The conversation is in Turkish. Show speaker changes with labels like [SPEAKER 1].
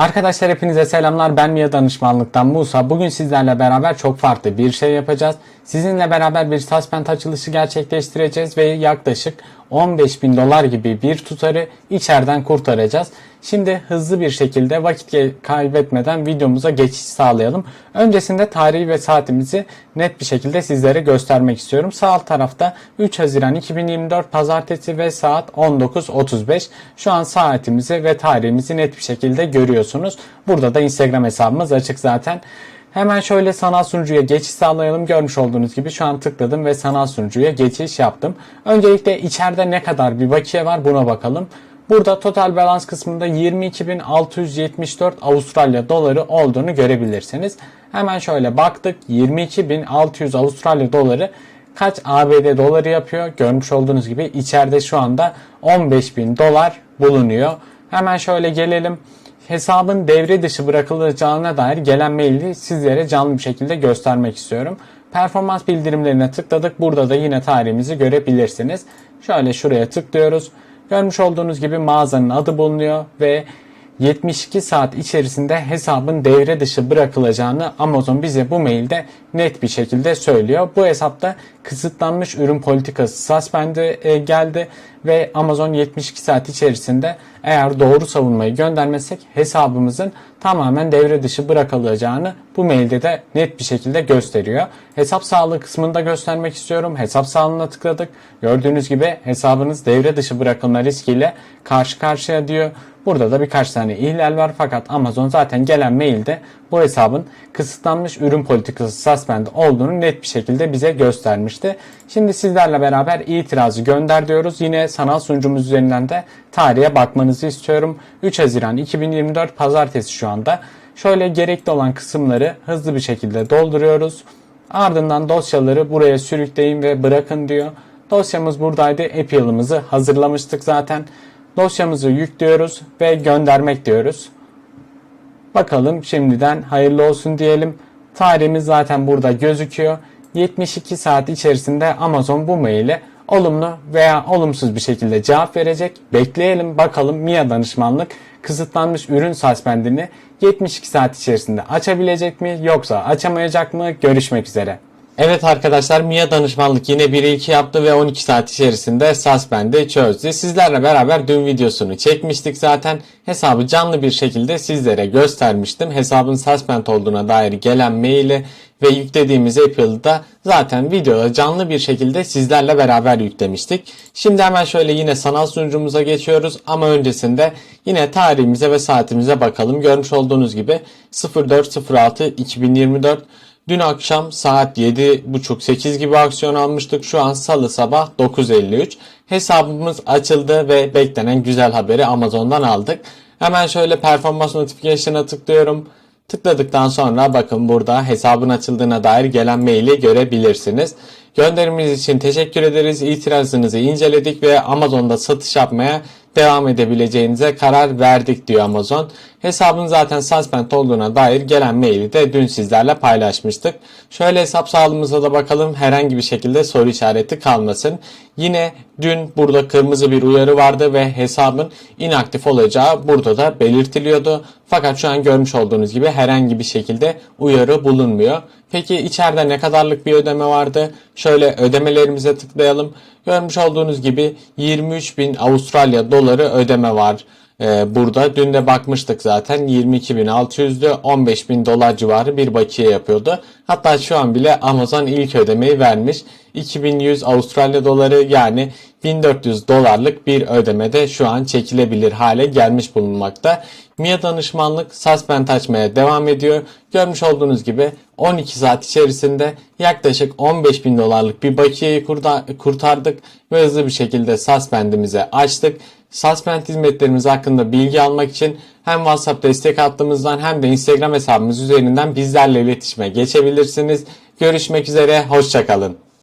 [SPEAKER 1] Arkadaşlar hepinize selamlar. Ben Mia Danışmanlık'tan Musa. Bugün sizlerle beraber çok farklı bir şey yapacağız. Sizinle beraber bir suspend açılışı gerçekleştireceğiz ve yaklaşık 15 bin dolar gibi bir tutarı içeriden kurtaracağız. Şimdi hızlı bir şekilde vakit kaybetmeden videomuza geçiş sağlayalım. Öncesinde tarihi ve saatimizi net bir şekilde sizlere göstermek istiyorum. Sağ alt tarafta 3 Haziran 2024 Pazartesi ve saat 19.35. Şu an saatimizi ve tarihimizi net bir şekilde görüyorsunuz. Burada da Instagram hesabımız açık zaten. Hemen şöyle sanal sunucuya geçiş sağlayalım. Görmüş olduğunuz gibi şu an tıkladım ve sanal sunucuya geçiş yaptım. Öncelikle içeride ne kadar bir bakiye var buna bakalım. Burada total balans kısmında 22.674 Avustralya doları olduğunu görebilirsiniz. Hemen şöyle baktık 22.600 Avustralya doları kaç ABD doları yapıyor? Görmüş olduğunuz gibi içeride şu anda 15.000 dolar bulunuyor. Hemen şöyle gelelim hesabın devre dışı bırakılacağına dair gelen maili sizlere canlı bir şekilde göstermek istiyorum. Performans bildirimlerine tıkladık. Burada da yine tarihimizi görebilirsiniz. Şöyle şuraya tıklıyoruz. Görmüş olduğunuz gibi mağazanın adı bulunuyor ve 72 saat içerisinde hesabın devre dışı bırakılacağını Amazon bize bu mailde net bir şekilde söylüyor. Bu hesapta kısıtlanmış ürün politikası suspendi e, geldi ve Amazon 72 saat içerisinde eğer doğru savunmayı göndermezsek hesabımızın tamamen devre dışı bırakılacağını bu mailde de net bir şekilde gösteriyor. Hesap sağlığı kısmında göstermek istiyorum. Hesap sağlığına tıkladık. Gördüğünüz gibi hesabınız devre dışı bırakılma riskiyle karşı karşıya diyor. Burada da birkaç tane ihlal var fakat Amazon zaten gelen mailde bu hesabın kısıtlanmış ürün politikası suspend olduğunu net bir şekilde bize göstermişti. Şimdi sizlerle beraber itirazı gönder diyoruz. Yine sanal sunucumuz üzerinden de tarihe bakmanızı istiyorum. 3 Haziran 2024 Pazartesi şu anda. Şöyle gerekli olan kısımları hızlı bir şekilde dolduruyoruz. Ardından dosyaları buraya sürükleyin ve bırakın diyor. Dosyamız buradaydı. Appeal'ımızı hazırlamıştık zaten. Dosyamızı yüklüyoruz ve göndermek diyoruz. Bakalım şimdiden hayırlı olsun diyelim. Tarihimiz zaten burada gözüküyor. 72 saat içerisinde Amazon bu maile olumlu veya olumsuz bir şekilde cevap verecek. Bekleyelim bakalım Mia danışmanlık kısıtlanmış ürün suspendini 72 saat içerisinde açabilecek mi yoksa açamayacak mı? Görüşmek üzere. Evet arkadaşlar Mia danışmanlık yine 1'e 2 yaptı ve 12 saat içerisinde suspend'i çözdü. Sizlerle beraber dün videosunu çekmiştik zaten. Hesabı canlı bir şekilde sizlere göstermiştim. Hesabın suspend olduğuna dair gelen maili ve yüklediğimiz Apple'ı zaten videoda canlı bir şekilde sizlerle beraber yüklemiştik. Şimdi hemen şöyle yine sanal sunucumuza geçiyoruz ama öncesinde yine tarihimize ve saatimize bakalım. Görmüş olduğunuz gibi 04.06.2024 Dün akşam saat 7.30-8 gibi aksiyon almıştık. Şu an salı sabah 9.53. Hesabımız açıldı ve beklenen güzel haberi Amazon'dan aldık. Hemen şöyle performans notification'a tıklıyorum. Tıkladıktan sonra bakın burada hesabın açıldığına dair gelen maili görebilirsiniz. Gönderiminiz için teşekkür ederiz. İtirazınızı inceledik ve Amazon'da satış yapmaya devam edebileceğinize karar verdik diyor Amazon. Hesabın zaten suspend olduğuna dair gelen maili de dün sizlerle paylaşmıştık. Şöyle hesap sağlığımıza da bakalım herhangi bir şekilde soru işareti kalmasın. Yine dün burada kırmızı bir uyarı vardı ve hesabın inaktif olacağı burada da belirtiliyordu. Fakat şu an görmüş olduğunuz gibi herhangi bir şekilde uyarı bulunmuyor. Peki içeride ne kadarlık bir ödeme vardı? Şöyle ödemelerimize tıklayalım. Görmüş olduğunuz gibi 23 bin Avustralya doları ödeme var. Ee, burada dün de bakmıştık zaten 22.600'dü 15.000 dolar civarı bir bakiye yapıyordu. Hatta şu an bile Amazon ilk ödemeyi vermiş. 2100 Avustralya doları yani 1400 dolarlık bir ödemede şu an çekilebilir hale gelmiş bulunmakta. Mia danışmanlık suspend açmaya devam ediyor. Görmüş olduğunuz gibi 12 saat içerisinde yaklaşık 15 bin dolarlık bir bakiyeyi kurtardık ve hızlı bir şekilde suspendimizi açtık. Suspend hizmetlerimiz hakkında bilgi almak için hem WhatsApp destek hattımızdan hem de Instagram hesabımız üzerinden bizlerle iletişime geçebilirsiniz. Görüşmek üzere, hoşçakalın.